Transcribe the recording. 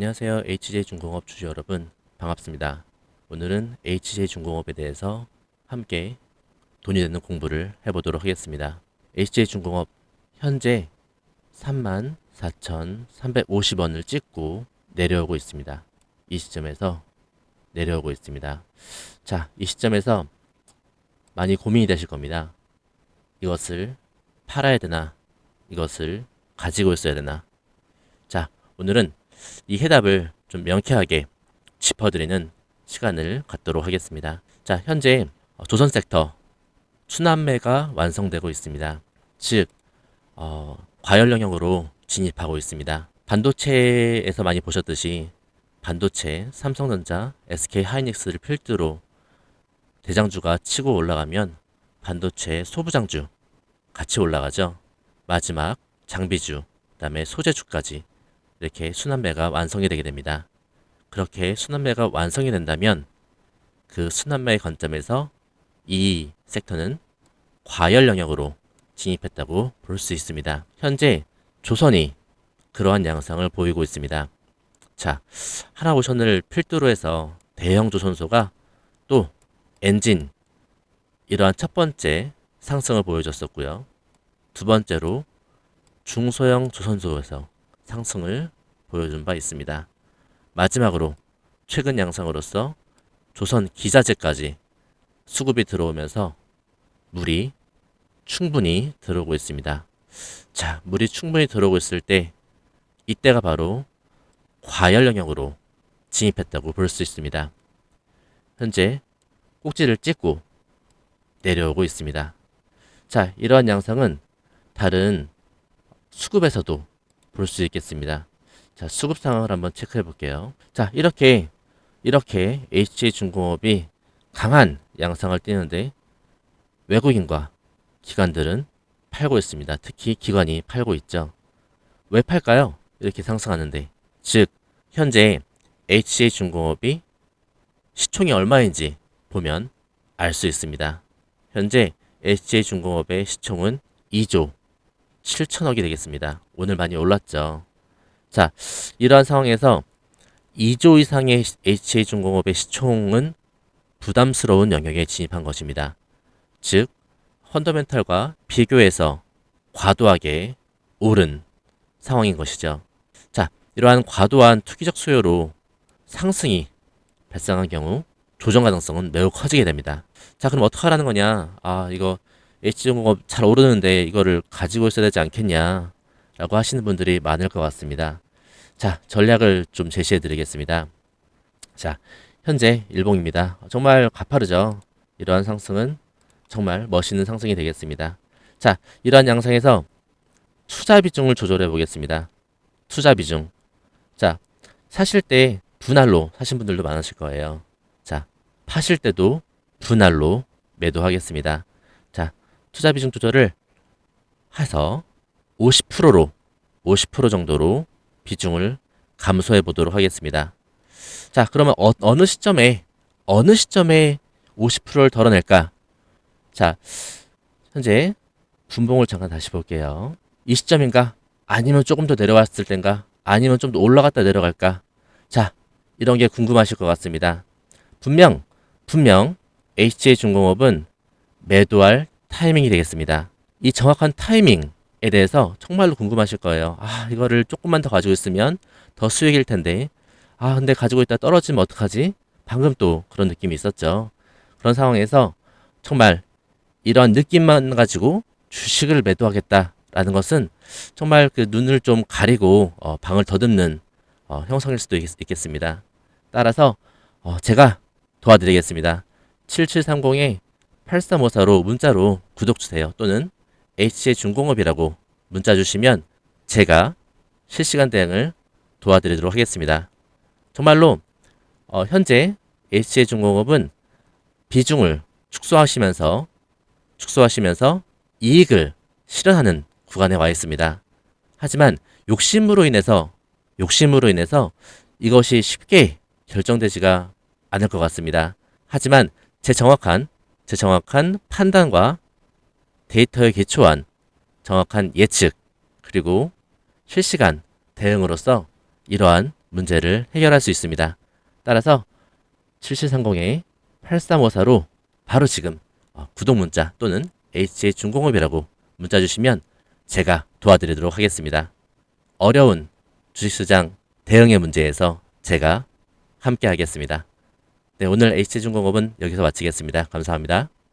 안녕하세요. HJ중공업 주주 여러분. 반갑습니다. 오늘은 HJ중공업에 대해서 함께 돈이 되는 공부를 해보도록 하겠습니다. HJ중공업 현재 34,350원을 찍고 내려오고 있습니다. 이 시점에서 내려오고 있습니다. 자, 이 시점에서 많이 고민이 되실 겁니다. 이것을 팔아야 되나? 이것을 가지고 있어야 되나? 자, 오늘은 이 해답을 좀 명쾌하게 짚어드리는 시간을 갖도록 하겠습니다. 자, 현재 조선 섹터 순환매가 완성되고 있습니다. 즉, 어, 과열 영역으로 진입하고 있습니다. 반도체에서 많이 보셨듯이 반도체, 삼성전자, SK 하이닉스를 필두로 대장주가 치고 올라가면 반도체 소부장주 같이 올라가죠. 마지막 장비주, 그다음에 소재주까지 이렇게 순환매가 완성이 되게 됩니다. 그렇게 순환매가 완성이 된다면 그 순환매의 관점에서 이 섹터는 과열 영역으로 진입했다고 볼 수 있습니다. 현재 조선이 그러한 양상을 보이고 있습니다. 자, 하나오션을 필두로 해서 대형 조선소가 또 엔진 이러한 첫 번째 상승을 보여줬었고요. 두 번째로 중소형 조선소에서 상승을 보여준 바 있습니다. 마지막으로 최근 양상으로서 조선 기자재까지 수급이 들어오면서 물이 충분히 들어오고 있습니다. 자, 물이 충분히 들어오고 있을 때 이때가 바로 과열 영역으로 진입했다고 볼 수 있습니다. 현재 꼭지를 찍고 내려오고 있습니다. 자, 이러한 양상은 다른 수급에서도 볼 수 있겠습니다. 자, 수급 상황을 한번 체크해 볼게요. 자, 이렇게 이렇게 HJ중공업이 강한 양상을 띠는데 외국인과 기관들은 팔고 있습니다. 특히 기관이 팔고 있죠. 왜 팔까요? 이렇게 상승하는데. 즉, 현재 HJ중공업이 시총이 얼마인지 보면 알 수 있습니다. 현재 HJ중공업의 시총은 2조 7천억이 되겠습니다. 오늘 많이 올랐죠. 자, 이러한 상황에서 2조 이상의 HJ중공업의 시총은 부담스러운 영역에 진입한 것입니다. 즉, 펀더멘탈과 비교해서 과도하게 오른 상황인 것이죠. 자, 이러한 과도한 투기적 수요로 상승이 발생한 경우 조정 가능성은 매우 커지게 됩니다. 자, 그럼 어떻게 하라는 거냐? 아, 이거 HJ공업 잘 오르는데 이거를 가지고 있어야 되지 않겠냐? 라고 하시는 분들이 많을 것 같습니다. 자, 전략을 좀 제시해 드리겠습니다. 자, 현재 일봉입니다. 정말 가파르죠? 이러한 상승은 정말 멋있는 상승이 되겠습니다. 자, 이러한 양상에서 투자 비중을 조절해 보겠습니다. 투자 비중. 자, 사실 때 분할로 사신 분들도 많으실 거예요. 자, 파실 때도 분할로 매도하겠습니다. 자, 투자 비중 조절을 해서 50%로 50% 정도로 비중을 감소해 보도록 하겠습니다. 자, 그러면 어, 어느 시점에 어느 시점에 50%를 덜어낼까? 자, 현재 분봉을 잠깐 다시 볼게요. 이 시점인가? 아니면 조금 더 내려왔을 땐가? 아니면 좀 더 올라갔다 내려갈까? 자, 이런 게 궁금하실 것 같습니다. 분명, 분명 HJ중공업은 매도할 타이밍이 되겠습니다. 이 정확한 타이밍에 대해서 정말로 궁금하실 거예요. 아, 이거를 조금만 더 가지고 있으면 더 수익일 텐데. 아, 근데 가지고 있다 떨어지면 어떡하지? 방금 또 그런 느낌이 있었죠. 그런 상황에서 정말 이런 느낌만 가지고 주식을 매도하겠다라는 것은 정말 그 눈을 좀 가리고 어, 방을 더듬는 어, 형성일 수도 있, 겠습니다 따라서 어, 제가 도와드리겠습니다. 7730에 8354로 문자로 구독 주세요. 또는 HJ중공업이라고 문자 주시면 제가 실시간 대응을 도와드리도록 하겠습니다. 정말로 어, 현재 HJ중공업은 비중을 축소하시면서 축소하시면서 이익을 실현하는 구간에 와 있습니다. 하지만 욕심으로 인해서 욕심으로 인해서 이것이 쉽게 결정되지가 않을 것 같습니다. 하지만 제 정확한 제 정확한 판단과 데이터에 기초한 정확한 예측 그리고 실시간 대응으로서 이러한 문제를 해결할 수 있습니다. 따라서 7730-8354로 바로 지금 어, 구독 문자 또는 HJ중공업이라고 문자 주시면 제가 도와드리도록 하겠습니다. 어려운 주식시장 대응의 문제에서 제가 함께 하겠습니다. 네, 오늘 HJ중공업은 여기서 마치겠습니다. 감사합니다.